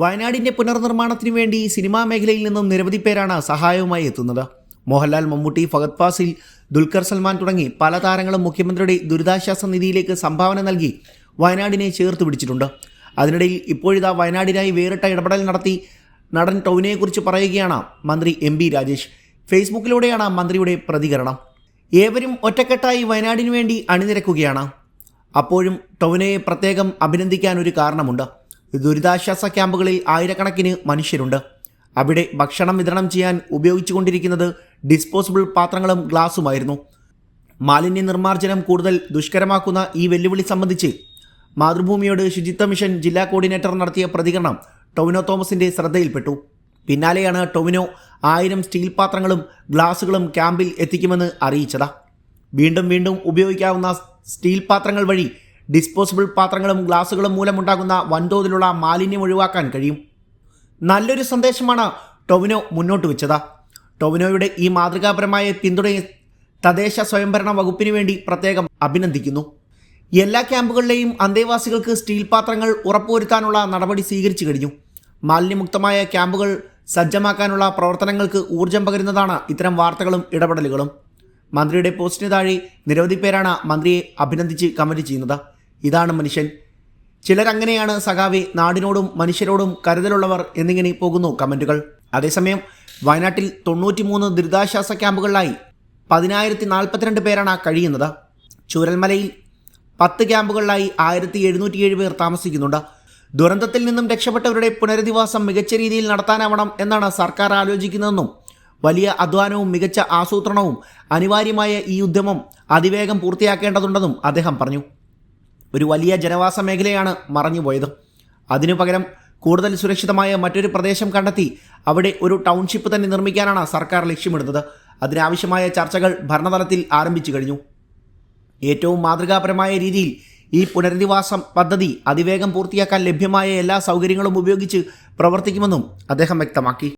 വയനാടിന്റെ പുനർനിർമ്മാണത്തിനു വേണ്ടി സിനിമാ മേഖലയിൽ നിന്നും നിരവധി പേരാണ് സഹായവുമായി എത്തുന്നത്. മോഹൻലാൽ മമ്മൂട്ടി ഫഗത് ഫാസിൽ ദുൽഖർ സൽമാൻ തുടങ്ങി പല താരങ്ങളും മുഖ്യമന്ത്രിയുടെ ദുരിതാശ്വാസ നിധിയിലേക്ക് സംഭാവന നൽകി വയനാടിനെ ചേർത്ത് പിടിച്ചിട്ടുണ്ട്. അതിനിടയിൽ ഇപ്പോഴിതാ വയനാടിനായി വേറിട്ട ഇടപെടൽ നടത്തി നടൻ ടൗവിനെക്കുറിച്ച് പറയുകയാണ് മന്ത്രി എം ബി രാജേഷ്. ഫേസ്ബുക്കിലൂടെയാണ് മന്ത്രിയുടെ പ്രതികരണം. ഏവരും ഒറ്റക്കെട്ടായി വയനാടിനു വേണ്ടി അണിനിരക്കുകയാണ്. അപ്പോഴും ടൊവിനോയെ പ്രത്യേകം അഭിനന്ദിക്കാൻ ഒരു കാരണമുണ്ട്. ദുരിതാശ്വാസ ക്യാമ്പുകളിൽ ആയിരക്കണക്കിന് മനുഷ്യരുണ്ട്. അവിടെ ഭക്ഷണം വിതരണം ചെയ്യാൻ ഉപയോഗിച്ചുകൊണ്ടിരിക്കുന്നത് ഡിസ്പോസിബിൾ പാത്രങ്ങളും ഗ്ലാസുമായിരുന്നു. മാലിന്യ നിർമ്മാർജനം കൂടുതൽ ദുഷ്കരമാക്കുന്ന ഈ വെല്ലുവിളി സംബന്ധിച്ച് മാതൃഭൂമിയോട് ശുചിത്വ മിഷൻ ജില്ലാ കോർഡിനേറ്റർ നടത്തിയ പ്രതികരണം ടൊവിനോ തോമസിന്റെ ശ്രദ്ധയിൽപ്പെട്ടു. പിന്നാലെയാണ് ടൊവിനോ ആയിരം സ്റ്റീൽ പാത്രങ്ങളും ഗ്ലാസുകളും ക്യാമ്പിൽ എത്തിക്കുമെന്ന് അറിയിച്ചത്. വീണ്ടും വീണ്ടും ഉപയോഗിക്കാവുന്ന സ്റ്റീൽ പാത്രങ്ങൾ വഴി ഡിസ്പോസിബിൾ പാത്രങ്ങളും ഗ്ലാസുകളും മൂലമുണ്ടാകുന്ന വൻതോതിലുള്ള മാലിന്യം ഒഴിവാക്കാൻ കഴിയും. നല്ലൊരു സന്ദേശമാണ് ടൊവിനോ മുന്നോട്ട് വെച്ചത്. ടൊവിനോയുടെ ഈ മാതൃകാപരമായ പിന്തുണയെ തദ്ദേശ സ്വയംഭരണ വകുപ്പിന് വേണ്ടി പ്രത്യേകം അഭിനന്ദിക്കുന്നു. എല്ലാ ക്യാമ്പുകളിലെയും അന്തേവാസികൾക്ക് സ്റ്റീൽ പാത്രങ്ങൾ ഉറപ്പുവരുത്താനുള്ള നടപടി സ്വീകരിച്ചു കഴിഞ്ഞു. മാലിന്യമുക്തമായ ക്യാമ്പുകൾ സജ്ജമാക്കാനുള്ള പ്രവർത്തനങ്ങൾക്ക് ഊർജം പകരുന്നതാണ് ഇത്തരം വാർത്തകളും ഇടപെടലുകളും. മന്ത്രിയുടെ പോസ്റ്റിന് താഴെ നിരവധി പേരാണ് മന്ത്രിയെ അഭിനന്ദിച്ച് കമന്റ് ചെയ്യുന്നത്. ഇതാണ് മനുഷ്യൻ. ചിലരങ്ങനെയാണ് സഖാവെ നാടിനോടും മനുഷ്യരോടും കരുതലുള്ളവർ എന്നിങ്ങനെ പോകുന്നു കമന്റുകൾ. അതേസമയം വയനാട്ടിൽ തൊണ്ണൂറ്റിമൂന്ന് ദുരിതാശ്വാസ ക്യാമ്പുകളിലായി പതിനായിരത്തി നാൽപ്പത്തിരണ്ട് പേരാണ് കഴിയുന്നത്. ചൂരൽമലയിൽ പത്ത് ക്യാമ്പുകളിലായി ആയിരത്തി എഴുന്നൂറ്റിയേഴ് പേർ താമസിക്കുന്നുണ്ട്. ദുരന്തത്തിൽ നിന്നും രക്ഷപ്പെട്ടവരുടെ പുനരധിവാസം മികച്ച രീതിയിൽ നടത്താനാവണം എന്നാണ് സർക്കാർ ആലോചിക്കുന്നതെന്നും വലിയ അധ്വാനവും മികച്ച ആസൂത്രണവും അനിവാര്യമായ ഈ ഉദ്യമം അതിവേഗം പൂർത്തിയാക്കേണ്ടതുണ്ടെന്നും അദ്ദേഹം പറഞ്ഞു. ഒരു വലിയ ജനവാസ മേഖലയാണ് മറഞ്ഞുപോയത് അതിനു പകരം കൂടുതൽ സുരക്ഷിതമായ മറ്റൊരു പ്രദേശം കണ്ടെത്തി അവിടെ ഒരു ടൗൺഷിപ്പ് തന്നെ നിർമ്മിക്കാനാണ് സർക്കാർ ലക്ഷ്യമിടുന്നത്. അതിനാവശ്യമായ ചർച്ചകൾ ഭരണതലത്തിൽ ആരംഭിച്ചു കഴിഞ്ഞു. ഏറ്റവും മാതൃകാപരമായ രീതിയിൽ ഈ പുനരധിവാസം പദ്ധതി അതിവേഗം പൂർത്തിയാക്കാൻ ലഭ്യമായ എല്ലാ സൗകര്യങ്ങളും ഉപയോഗിച്ച് പ്രവർത്തിക്കുമെന്നും അദ്ദേഹം വ്യക്തമാക്കി.